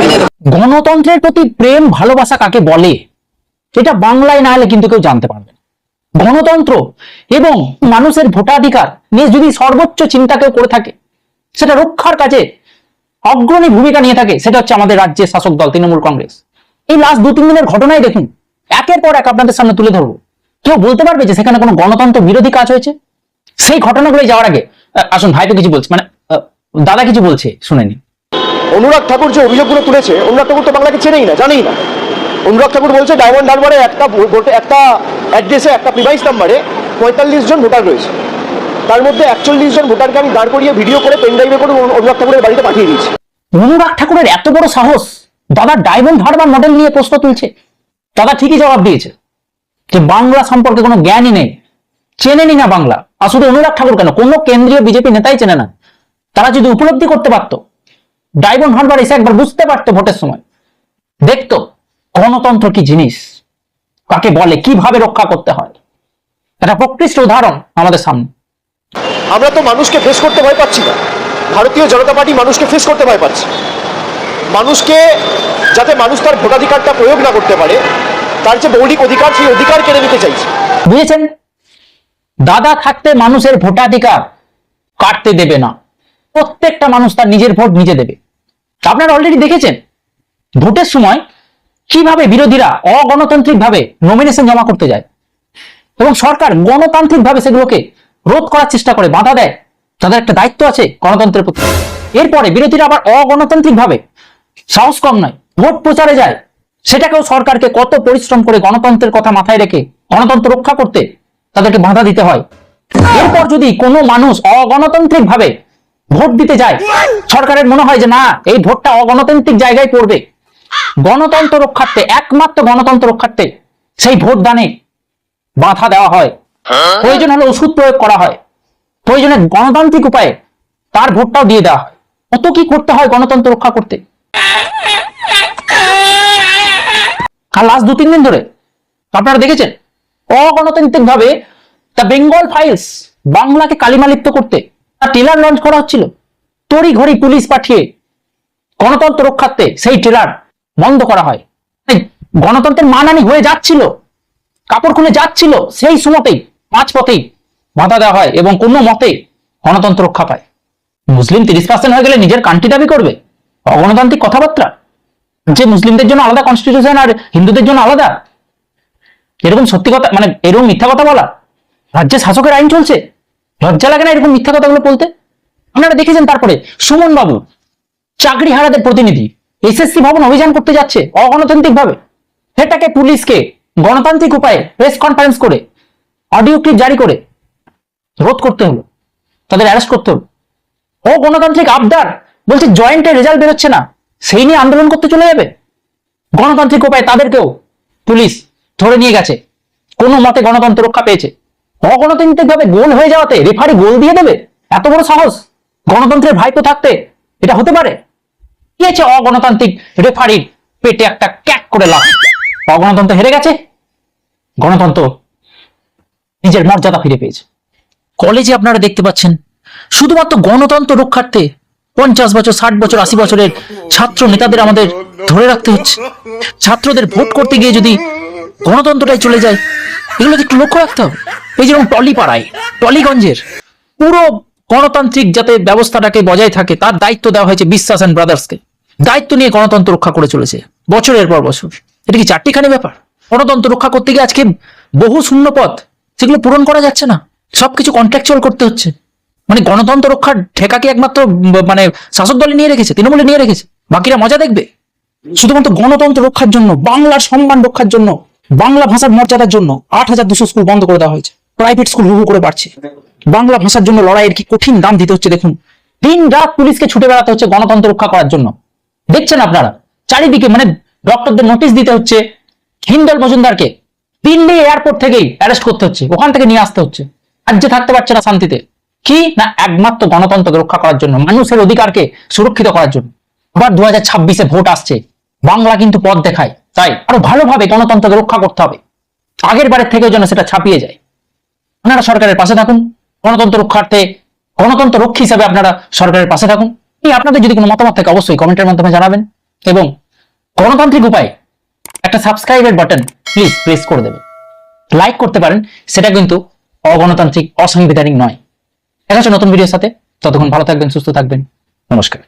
মেনে গণতন্ত্রের প্রতি প্রেম, ভালোবাসা কাকে বলে? এটা বাংলায় না হলে কিন্তু কেউ জানতে পারবে গণতন্ত্র এবং মানুষের ভোটাধিকার নিয়ে যদি সর্বোচ্চ চিন্তা কেউ করে থাকে, সেটা রক্ষার কাজে অগ্রণী ভূমিকা নিয়ে থাকে, সেটা হচ্ছে আমাদের রাজ্যের শাসক দল, তৃণমূল কংগ্রেস। এই লাস্ট দু, তিন দিনের ঘটনাই দেখুন, একের পর এক আপনাদের সামনে তুলে ধরবো। কেউ বলতে পারবে যে সেখানে কোনো গণতন্ত্র বিরোধী কাজ হয়েছে? সেই ঘটনাগুলো যাওয়ার আগে আসুন ভাই তো কিছু বলছে। মানে দাদা কিছু বলছে শুনেনি। অনুরাগ ঠাকুর যে অভিযোগগুলো তুলেছে অনুরাগ ঠাকুর তো বাংলাকে চেনেই না জানেই না। অনুরাগ ঠাকুর বলছে ডায়মন্ড হারবারে একটা ভোটে একটা অ্যাড্রেসে একটা প্রিভাইস নাম্বারে পঁয়তাল্লিশ জন ভোটার রয়েছে। তার মধ্যে একচল্লিশ জন ভোটারকে আমি দাঁড় করিয়ে ভিডিও করে পেন ড্রাইভে করে অনুরাগ ঠাকুরের বাড়িতে পাঠিয়ে দিয়েছি। অনুরাগ ঠাকুরের এত বড় সাহস দাদা ডায়মন্ড হারবার মডেল নিয়ে প্রশ্ন তুলছে। দাদা ঠিকই জবাব দিয়েছে যে বাংলা সম্পর্কে কোনো জ্ঞানই নেই। চেনেনি না বাংলা। আর শুধু অনুরাগ ঠাকুর কেন? কোনো কেন্দ্রীয় বিজেপি নেতাই চেনে না। তারা যদি উপলব্ধি করতে পারতো ডায়মন্ড হারবার এসে একবার বুঝতে পারতো ভোটের সময়। দেখতো গণতন্ত্র কি জিনিস? কাকে বলে কীভাবে রক্ষা করতে হয়? এটা প্রকৃষ্ট উদাহরণ আমাদের সামনে। আমরা তো মানুষকে ফেস করতে ভয় পাচ্ছি না। ভারতীয় জনতা পার্টি মানুষকে ফেস করতে ভয় পাচ্ছে। মানুষকে যাতে মানুষ তার ভোটাধিকারটা প্রয়োগ না করতে পারে তার যে মৌলিক অধিকার সেই অধিকার কেড়ে নিতে চাইছে। বুঝেছেন? দাদা থাকতে মানুষের ভোটাধিকার কাটতে দেবে না। প্রত্যেকটা মানুষ তার নিজের ভোট নিজে দেবে। আপনারা অলরেডি দেখেছেন? ভোটের সময় কীভাবে বিরোধীরা অগণতান্ত্রিক ভাবে নমিনেশন জমা করতে যায় এবং সরকার গণতান্ত্রিক ভাবে সেগুলোকে রোধ করার চেষ্টা করে, বাধা দেয়, তাদের একটা দায়িত্ব আছে গণতন্ত্রের প্রতি। এরপরে বিরোধীরা আবার অগণতান্ত্রিক ভাবে সাহস কম নয়, ভোট প্রচারে যায়। সেটাকেও সরকারকে কত পরিশ্রম করে গণতন্ত্রের কথা মাথায় রেখে গণতন্ত্র রক্ষা করতে তাদেরকে বাধা দিতে হয়। এরপর যদি কোনো মানুষ অগণতান্ত্রিক ভাবে ভোট দিতে যায়, সরকারের মনে হয় যে না, এই ভোটটা অগণতান্ত্রিক জায়গায় পড়বে। গণতন্ত্র রক্ষার্থে, একমাত্র গণতন্ত্র রক্ষার্থে সেই ভোট দানে বাধা দেওয়া হয়। প্রয়োজন হলে ওষুধ প্রয়োগ করা হয়। প্রয়োজনে গণতান্ত্রিক উপায়ে তার ভোটটাও দিয়ে দেওয়া হয়। কত কি করতে হয় গণতন্ত্র রক্ষা করতে? আর লাস্ট দু তিন দিন ধরে, আপনারা দেখেছেন? অগণতান্ত্রিক ভাবে দ্য বেঙ্গল ফাইলস বাংলাকে কালিমালিপ্ত করতে তার ট্রেলার লঞ্চ করা হচ্ছিল। তড়ি ঘড়ি পুলিশ পাঠিয়ে গণতন্ত্র রক্ষার্থে সেই ট্রেলার বন্ধ করা হয়। গণতন্ত্রের মানানি হয়ে যাচ্ছিল, কাপড় খুলে যাচ্ছিল, সেই সময়তেই পাঁচ পথেই বাধা দেওয়া হয় এবং কোনো মতে গণতন্ত্র রক্ষা পায়। মুসলিম তিরিশ পার্সেন্ট হয়ে গেলে নিজের কান্ট্রি দাবি করবে। অগণতান্ত্রিক কথাবার্তা। যে মুসলিমদের জন্য আলাদা কনস্টিটিউশন আর হিন্দুদের জন্য আলাদা এরকম সত্যি কথা মানে এরকম মিথ্যা কথা বলা রাজ্যে শাসকের আইন চলছে, লজ্জা লাগে না এরকম মিথ্যা কথাগুলো বলতে? আপনারা দেখেছেন তারপরে সুমন বাবু চাকরি হারাদের প্রতিনিধি, এসএসসি ভবন অভিযান করতে যাচ্ছে অগণতান্ত্রিক ভাবে সেটাকে পুলিশকে গণতান্ত্রিক উপায়ে প্রেস কনফারেন্স করে অডিও ক্লিপ জারি করে, রোধ করতে হলো, তাদের অ্যারেস্ট করতে হলো। ও গণতান্ত্রিক আবদার, বলছে জয়েন্টের রেজাল্ট বেরোচ্ছে না, সেই নিয়ে আন্দোলন করতে চলে যাবে। গণতান্ত্রিক উপায়ে তাদেরকেও পুলিশ ধরে নিয়ে গেছে। কোনো মতে গণতন্ত্র রক্ষা পেয়েছে। অগণতান্ত্রিক ভাবে গোল হয়ে যাওয়াতে রেফারি গোল দিয়ে দেবে? এত বড় সাহস? গণতন্ত্রের ভাইপো থাকতে এটা হতে পারে? কি আছে অগণতান্ত্রিক রেফারির পেটে একটা ক্যাক করে লাভ অগণতন্ত্র হেরে গেছে? গণতন্ত্র নিজের মর্যাদা ফিরে পেয়েছে। কলেজে আপনারা দেখতে পাচ্ছেন, শুধুমাত্র গণতন্ত্র রক্ষার্থে পঞ্চাশ বছর, ষাট বছর, আশি বছরের ছাত্র নেতাদের আমাদের ধরে রাখতে হচ্ছে। ছাত্রদের ভোট করতে গিয়ে যদি গণতন্ত্রটাই চলে যায়। এগুলো একটু লক্ষ্য রাখতে হবে। এই যেমন টলিপাড়ায়, টলিগঞ্জের পুরো গণতান্ত্রিক যাতে ব্যবস্থাটাকে বজায় থাকে, তার দায়িত্ব দেওয়া হয়েছে বিশ্বাস অ্যান্ড ব্রাদার্সকে দায়িত্ব নিয়ে গণতন্ত্র রক্ষা করে চলেছে, বছরের পর বছর। এটা কি চারটিখানি ব্যাপার? গণতন্ত্র রক্ষা করতে গিয়ে আজকে বহু শূন্য পথ, সেগুলো পূরণ করা যাচ্ছে না। সবকিছু কন্ট্রাকচুয়াল করতে হচ্ছে। মানে গণতন্ত্র রক্ষার ঠেকাকে একমাত্র মানে শাসক দলে নিয়ে রেখেছে, তৃণমূলে নিয়ে রেখেছে। বাকিরা মজা দেখবে। শুধুমাত্র গণতন্ত্র রক্ষার জন্য, বাংলার সম্মান রক্ষার জন্য বাংলা ভাষার মর্যাদার জন্য আট হাজার দুশো স্কুল বন্ধ করে দেওয়া হয়েছে। প্রাইভেট স্কুল হু করে বাড়ছে। বাংলা ভাষার জন্য লড়াইয়ের কি কঠিন দাম দিতে হচ্ছে দেখুন। দিন রাত পুলিশকে ছুটে বেড়াতে হচ্ছে গণতন্ত্র রক্ষা করার জন্য। দেখছেন আপনারা? চারিদিকে মানে ডক্টরদের নোটিশ দিতে হচ্ছে। হিন্দল মজুমদারকে দিল্লি এয়ারপোর্ট থেকেই অ্যারেস্ট করতে হচ্ছে। ওখান থেকে নিয়ে আসতে হচ্ছে। রাজ্যে থাকতে পারছে না শান্তিতে। কি না একমাত্র গণতন্ত্রকে রক্ষা করার জন্য? মানুষের অধিকারকে সুরক্ষিত করার জন্য। আবার দু হাজার ভোট আসছে। বাংলা কিন্তু পথ দেখায়। তাই আরও ভালোভাবে গণতন্ত্রকে রক্ষা করতে হবে। আগের বারের থেকেও যেন সেটা ছাপিয়ে যায়। আপনারা সরকারের পাশে থাকুন। গণতন্ত্র রক্ষার্থে গণতন্ত্র রক্ষী হিসাবে আপনারা সরকারের পাশে থাকুন। এই আপনাদের যদি কোনো মতামত থাকে, অবশ্যই কমেন্টের মাধ্যমে জানাবেন। এবং গণতান্ত্রিক উপায়ে একটা সাবস্ক্রাইবের বাটন প্লিজ প্রেস করে দেবেন। লাইক করতে পারেন। সেটা কিন্তু অগণতান্ত্রিক, অসাংবিধানিক নয়। দেখা নতুন ভিডিওর সাথে। ততক্ষণ ভালো থাকবেন, সুস্থ থাকবেন। নমস্কার।